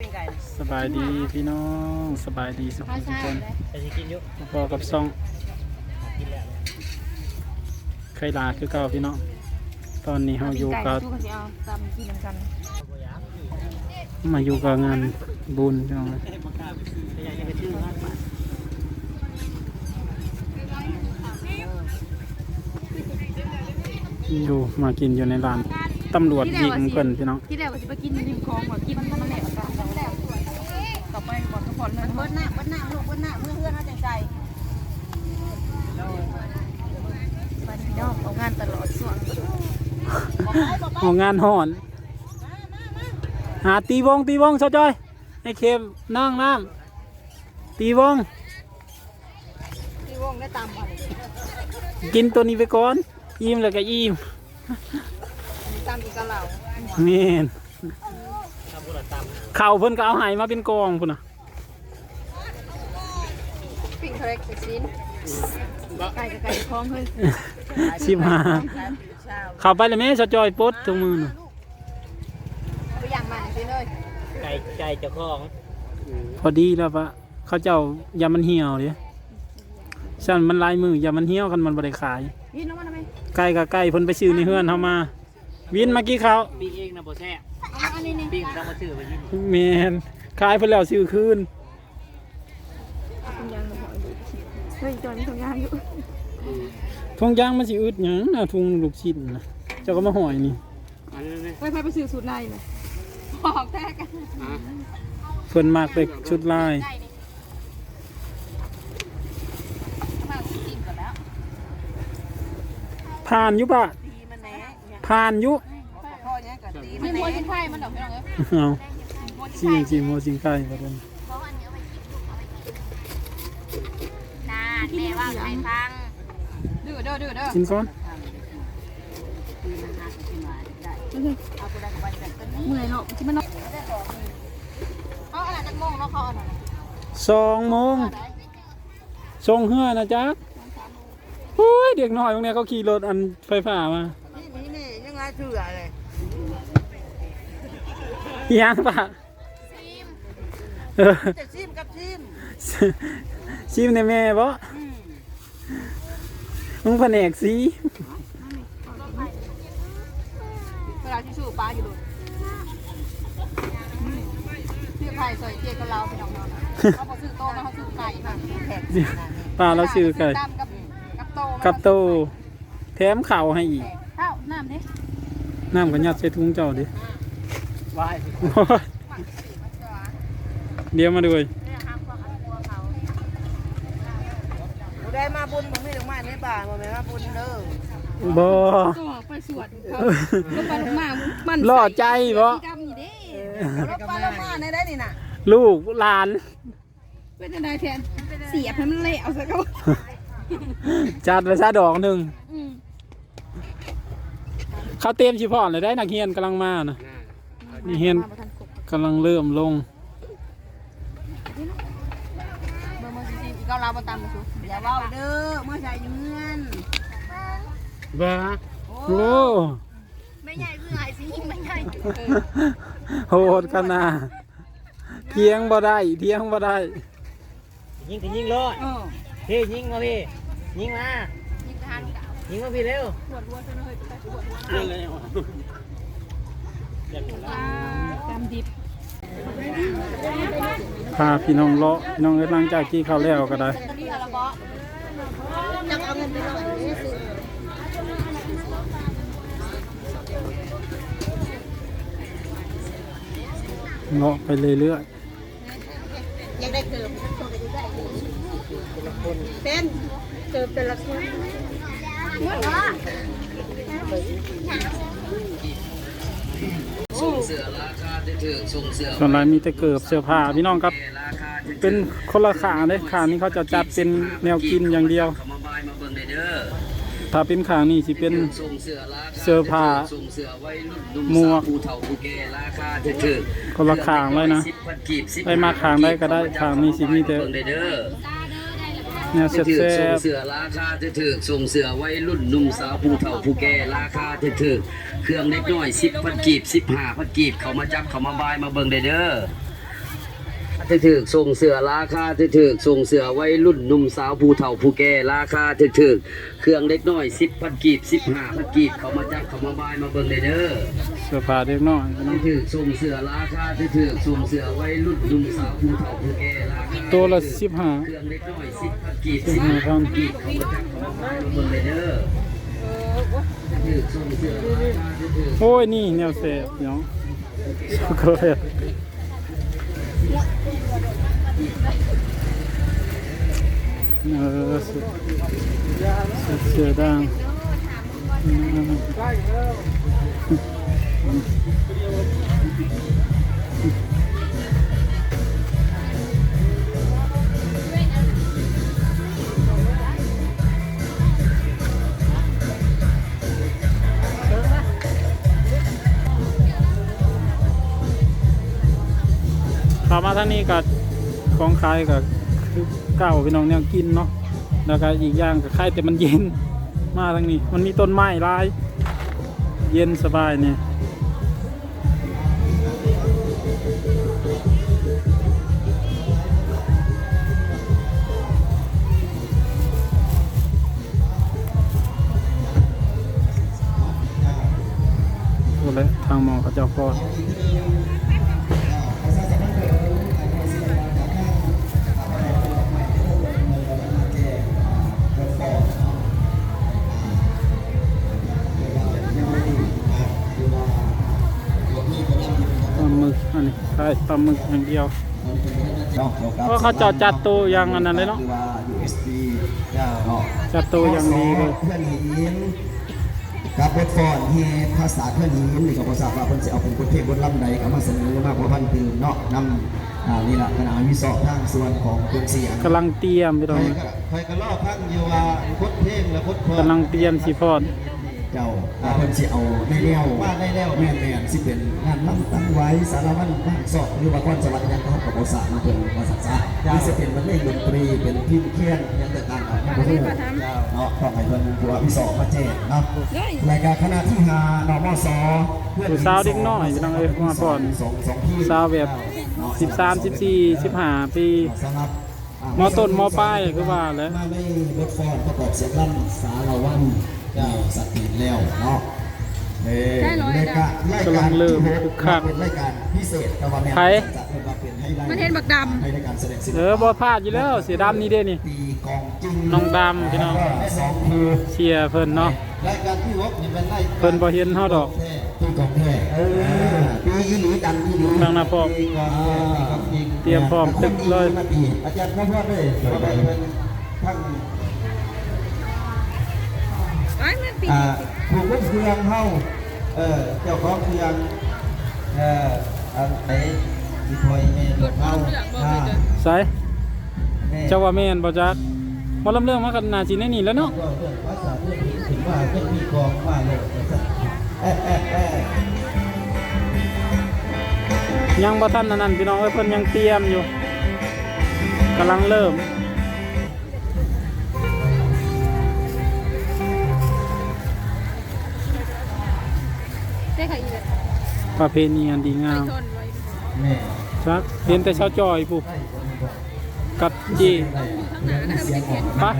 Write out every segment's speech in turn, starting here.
เป็นไก่สบายดีพี่น้องสบายดีสุขทุกคนแต่สิกินอยู่พอกับซ่องกินแล้วไข่ลาคือเก่าพี่น้องตอนนี้เราอยู่กับตู้กันสิเอาตำกินกันบ่อยากมาอยู่กับงานบุญพี่น้องให้บ่กล้าไปซื้อแต่อยากจะไปซื้อมากกว่าอยู่มากินอยู่ในร้าน ตำรวจยิงเพิ่นพี่น้องที่แรกว่าสิไปกินริมคลองก่อนกินมันแหลกกันต่อไปก่อนทุกคนเลยเบิ้ลหน้าเบิ้ลหน้าลูกเบิ้ลหน้าเมื่อเพื่อนเขาจังใจไปพี่น้องเอางานตลอดส่วนบอกไปบอกไปเอางานห่อนหาตีวงตีวงเจ้าจ้อยให้เค็มนั่งน้ำตีวงที่วงได้ตามมาเลยกินตัวนี้ไปก่อน อิ่มแล้วก็อิ่มตามอี กกะเหล่าแม่นถ้าบ่ได้ตามข้าวเพิ่นก็เอาให้มาเป็นกองพุ่นน่ะปิ้งเทรกชิ้นไก่กับไก่คลองเฮ้ยชิมหาเช้าเข้าไปเลยแม่เจ้าจ้อยปลดตรงมือน่ะไปย่างมาสิเลยไก่ไก่เจ้าของพอดีแล้วปะเขาเจ้าอย่ามันเหี่ยวเลยฉันมันลายมืออย่ามันเหี่ยวกันมันบ่ได้ขาย ยินน้องมันทำไมไก่กับไก่เพิ่นไปซื้อในเฮือนเฮามา วินเมื่อกี้เขาปิ้งเองนะบ่แซ่บเอาอันนี้นี่ปิ้งต้องมาซื้อไปกินแม่นขายเพิ่นแล้วซื้อคืนถุงยางมาหอยดูเฮ้ยจอนถุงยางอยู่ทงยางมันสิอึดหยังน่ะทุงลูกชิ้นน่ะเจ้าก็มาห่อยนี่อันนี้นี่ไปไปไปซื้อสูตรไล่เลยบอกแท้กันเพิ่นมากไปชุดลายมากินก่อนแล้วผ่านอยู่ปะตีมันแหน่ ผ่านอยู่พ่อเนี้ยกับตีมัมีนแหมัวน่ชิ้นไข่มันดอกพี่น้องเอ้ยเอาจริงจริงโมจริงไก่บ่เพิ่นน่าแม่ว่าใครฟังดื้อเด้อดื้อเด้อกินก่อนตีมันหักขึ้นมาได้เอาตัวใดกับวันแบบนี้เมื่อยเนาะที่มันเนาะเขาอะไรนักโมงเนาะเขาอะไรสองโมงส่งเฮือนะจ๊ะโอ้ยเด็กน้อยพวกเนี้ยเขาขี่รถอันไฟฟ้ามานี่นี่นี่ยังไง เถื่อเลยอิหยังปะเออจะชิมกับชิมชิมในแม่บ่มึงแผนกสีเวลาที่สู้ปลาอยู่ดูเสื้อไข่ใส่เจี๊ยกับเราไปน้องๆเขาบอกซื้อโตแล้วเขาซื้อไก่ค่ะแขกปลาเราชื่อไก่ดำกับกับโตกับโตแถมข่าวให้อีกข้าวน้ำนี่ น้ำกันยัดใส่ถุงเจ้าดิวายเดี๋ยวมาดูได้มาบุญผมไม่ถึงมาในป่าบ่แม่นมาบุญเด้อบ่ก็ไปสวดเขาลงไปลงมามันล่อใจบ่ดำนี่เด้รถปลาละมาในได้นี่น่ะลูกหลาน เป็นอะไรแทนเสียบให้มันเละเอาซะก็จัดไปซะดอกหนึ่งอืม เขาเตรียมชิพอนเลยได้นักเรียนกำลังมานะ นี่เรียนกำลังเริ่มลงเมื่อมื่อสิอีกเราบ่ตามมาสุอย่าเว้าเด้อเมื่อใส่เงินบ้าโอ้ไม่ใหญ่คือหายสิไม่ใหญ่โหดขนาดเทียงบ่ได้เทียงบ่ได้ ยิงก็ยิงรอดเออพี่ยิงมาพี่ยิงมา ยิงทหารเก่า ยิงมาพี่เร็วปวดหัวจนเลยไปปวดหัวอยากหมดแล้วตามดิบพาพี่น้องเลาะพี่น้องเอ้ยหลังจากที่เขาแล้วก็ได้ตอนนี้อะไรบ่จักเอาเงินไปหน่อยนี่สิเลาะไปเรื่อยอยากได้เกิบสักคนก็จะได้เป็นเกิบแต่ละคน เงินเหรอๆส่วนรายมีแต่เกิบเสื้อผ้าพี่น้องครับ เป็นคนละขาเลยขานี้เขาจะจัดเป็นแนวกินอย่างเดียวเขามาบายมาเบิ่งได้เด้อถ้าเป็นขางนี่สิเป็นส่งเสื้อราคาเสื้อผ้าส่งเสื้อไว้รุ่นนุ่มหมวกสาวผู้เฒ่าผู้แก่ราคาถูกๆคนละข้างเลยนะสิบพันกีบสิบได้มาข้างได้ก็ได้ข้างนี้สิมีแต่ เนี่ยเด้อแนวถูกแซ่ๆส่งเสือราคาถูกส่งเสือไว้รุ่นนุ่มสาวผู้เฒ่าผู้แก่ราคาถูกเครื่องเล็กน้อยสิบพันกีบสิบห้าพันกีบเขามาจับเขามาบายมาเบิ่งเด้อ ถึกๆส่งเสือราคาถึกๆส่งเสือวัยรุ่นหนุ่มสาวผู้เฒ่าผู้แก่ราคาถึกๆเครื่องเล็กน้อย10พันกีบ15พันกีบเขามาจับเขามาบายมาเบิ่งเลยเด้อเสื้อผ้าเด็กน้อยพี่น้องถึกๆส่งเสือราคาถึกๆส่งเสือวัยรุ่นหนุ่มสาวผู้เฒ่าผู้แก่ราคาตัวละถึกๆสิบห้าเครื่องเล็กน้อย10พันกีบสิบห้า15พันกีบเขามาจับเขามาบายมาเบิ่งเลยเด้อถึกๆส่งเสือราคาถึกๆโอ้ยนี่แนวเสพเนาะช็อกโกแลต เออเสื้อเสื้อด่างเข้ามาทางนี้กับ ของขายกับคือเก่าพี่น้องแนวกินเนาะแล้วก็อีกอย่างก็ขายแต่มันเย็นมาทางนี้ มันมีต้นไม้ลาย เย็นสบายเนี่ยโอ้เลยทางมอเขาเจ้าพอ อันนี้ใช่ปลาหมึกอย่างเดียวเพราะเขาจอดจัดตู้อย่างอันนั้นเลยเนาะหรือว่า USB เจ้าเนาะจัดตู้อย่างดีเลยเพื่อนหินกับรถฟอนเฮภาษาเพื่อนหินนี่ก็บ่ทราบว่าเพิ่นสิเอาเป็นบทเพลงบทลำใดก็มาเสนอมาเพราะพันตื่นเนาะนำอ่านี่ล่ะคณะวิศวะทางส่วนของเครื่องเสียงกำลังเตรียมพี่น้องใครก็รอพังอยู่ว่าบทเพลงและบทเพลงกำลังเตรียมสีพอด เจ้าอ่าเพิ่นสิเอาในแนวว่าในแนวแม่นๆสิเป็นงานลำตั้งไว้สารวัตรบ้านสอบหรือว่าความสวัสดิ์ยังเขากับภาษามาเป็นภาษาซะนี่สิเป็นบรรเลงดนตรีเป็นพิมพ์เขียนยังต่างๆกันบ่ฮู้เนาะต้องให้เพิ่นผู้ว่าวิศวะมาแจ้งเนาะรายการคณะที่5นมสเพื่อนผู้สาวเด็กน้อยพี่น้องเอ้ยมาก่อนสองสองที่สาวแบบ13 14 15ปีสำหรับมต้นมปลายคือว่าแหล้วมาไม่รถฟอนประกอบเสียงลั่นสารวัน เจ้าสติแล้วเนาะเอ้ยรายการรายการที่หกเป็นรายการพิเศษแต่ว่าแม่จะเป็นว่าเป็นให้ไลมันเห็นบักดำให้ในการแสดงศิลเออบ่พลาดอยู่แล้วเสียดำนี่เด้นี่ ตีกองจริงน้องดำพี่น้องสองคือ เชียร์เพิ่นเนาะ รายการที่หกนี่เป็นรายการเพิ่นบ่เห็นเฮาดอก ตีกองแท้เออปีอีหลีดังอีหลีทางหน้าพร้อมตีกองแท้ตีกองจริงเตรียมพร้อมตึกเลยมาตีอาจารย์พ่อพ่อเลยเพราะว่าเป็นทั้ง อ้มันปีอ่าผูกลูกเครื่องเฮาเออเจ้าของเครื่องเอออันไหนที่คอยแม่ลูกเฮาอ่าใส่แม่เจ้าว่าแม่นบ่จักบ่ลำเรื่องมากันน่าสิในนี่แหล้วเนาะก็เรื่องภาษาเรื่องนี้ถึงว่าเป็นมีกองมาเลยเอ๊ะเอ๊ะเอ๊ะยังบ่ทันอันนั้นพี่น้องเอ้ยเพิ่นยังเตรียมอยู่กำลังเริ่ม ได้ค่ะอีกประเพณีอันดีงามชนไว้แม่จักเห็นแต่ชาวจอยผู้กับจีเสียงออกปะ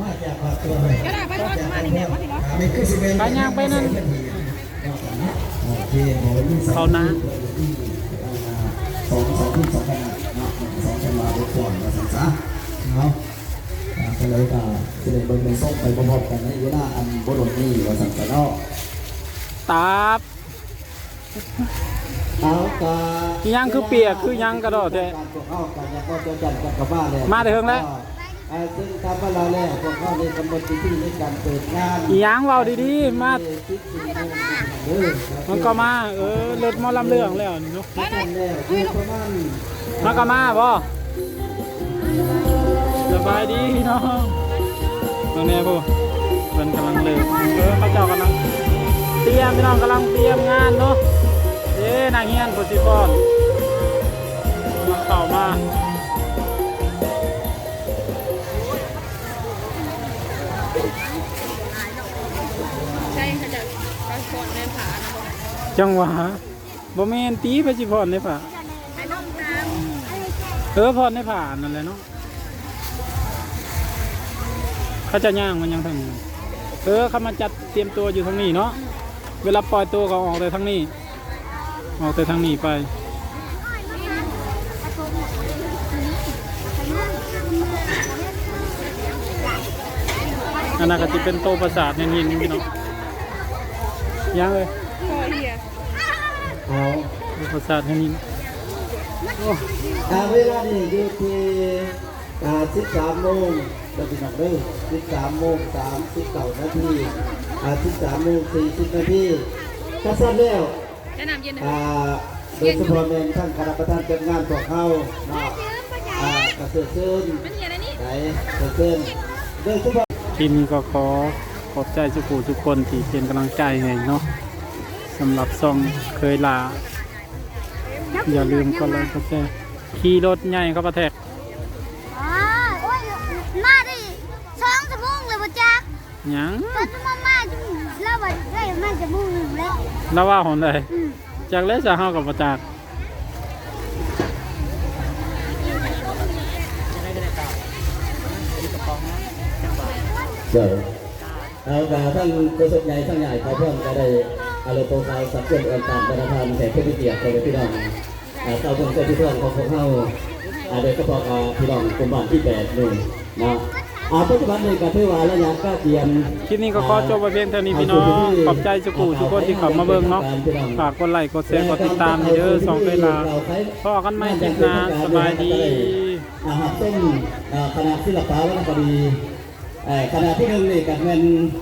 มาจากภาคตัวเลยก็ได้ไปทอดมานี่แม่มาที่รถนี่คือสิเป็นไปย่างไปนั่นโอเคโอ้ยเขานะสองสองทุ่มสองขนาดเนาะสองจังหวะรถก่อนมาสั่งซะเนาะอ่าก็เลยก็จะได้เบิ่งเป็นส้มไปพร้อมๆกันในเวลาอันบ่โดนนี่ว่าสั่งซะเนาะ ตาบเอาตาอีหยังคือเปียกคือหยังกระโดดแท้การพวกเข้ากันแล้วก็จะจัดกันกับบ้านแล้วมาแต่เฮิงแล้วอ่าซึ่งทำมาแล้วแล้วพวกเขาในกำหนดที่ในการเปิดงานอีหยังเว้าดีๆมาคิดถึงเออมันก็มาเออเลิศหมอลำเรื่องแล้วนี่เนาะคิดถึงแล้วคือประมาณมันก็มาบ่สบายดีพี่น้องตรงนี้ผู้เพิ่นกำลังเลิกเออเขาเจ้ากำลัง เตรียมพี่น้องกำลังเตรียมงานเนาะเอ้นางเฮียนผู้สิพรมาเข้ามาใช่ค่ะจะไปสอนในผาจังหวะบ่แม่นตีไปสิพรเลยป่ะไอ้น้องดำเออพอในผ่านั่นแหละเนาะเขาจะย่างมันยังทางเออเขามาจัดเตรียมตัวอยู่ทางนี้เนาะ เวลาปล่อยตัวเขาออกแต่ทางนี้ ออกแต่ทางนี้ไป อันนั้นก็จะเป็นโตประสาทเนี่ยยินพี่น้องยังเลยพอเฮียเอาโตประสาทเนี่ยยินอ่าเวลานี่อยู่ที่อ่า13โมงเราพี่น้องเด้อ13โมง39นาที อ่า13โมง40นาทีก็สั้นแล้วแนะนำเย็นนะอ่าโดยเฉพาะแม่นท่านคณะประธานจัดงานของเขาเนาะอ่ากระเสือซื่นเป็นเฮียอะไรนี่ ไหนกระเสือซื่นโดยเฉพาะ ทีนี้ก็ขอขอบใจทุกผู้ทุกคนที่เป็นกำลังใจให้เนาะสำหรับซองเคยลา อย่าลืมกดไลค์กดแชร์ขี่รถใหญ่เข้าประแทกอ๋อโอ้ย มาดิสองชั่วโมงเลยบ่จักหยังตอนมามาจุแล้วบ่ได้มาจะมุ่งหนึ่ง แล้าว่าหอนเลยจากเล่จะเฮากับประจากเดี๋ยวเอากาทั้งโฆษกใหญ่ทั้งใหญ่ขาเพิ่มก็ได้อารมณ์โปรไฟล์สับเพื่อนองค์การประธานแขกผู้มีเกียรติเลยพี่น้องเจ้าเพื่อนเจ้าพี่เพื่อนของพวกเขาอาโดยเฉพาะอ่าพี่น้องกลุ่มบ้านที่แปดหนึ่งนะ อ่าปัจจุบันนี้ก็ถือว่าระยะก็เตรียมคลิปนี้ก็ขอจบไปเพียงเท่านี้พี่น้องขอบใจทุกผู้ทุกคนที่เข้ามาเบิ่งเนาะฝากกดไลค์กดแชร์กดติดตามให้เด้อสองเคยลาพอกันใหม่คลิปหน้าสบายดีอาหารต้มอ่าคณะศิลปะวรรณคดีเอ่อคณะที่หนึ่งนี่กับเงิน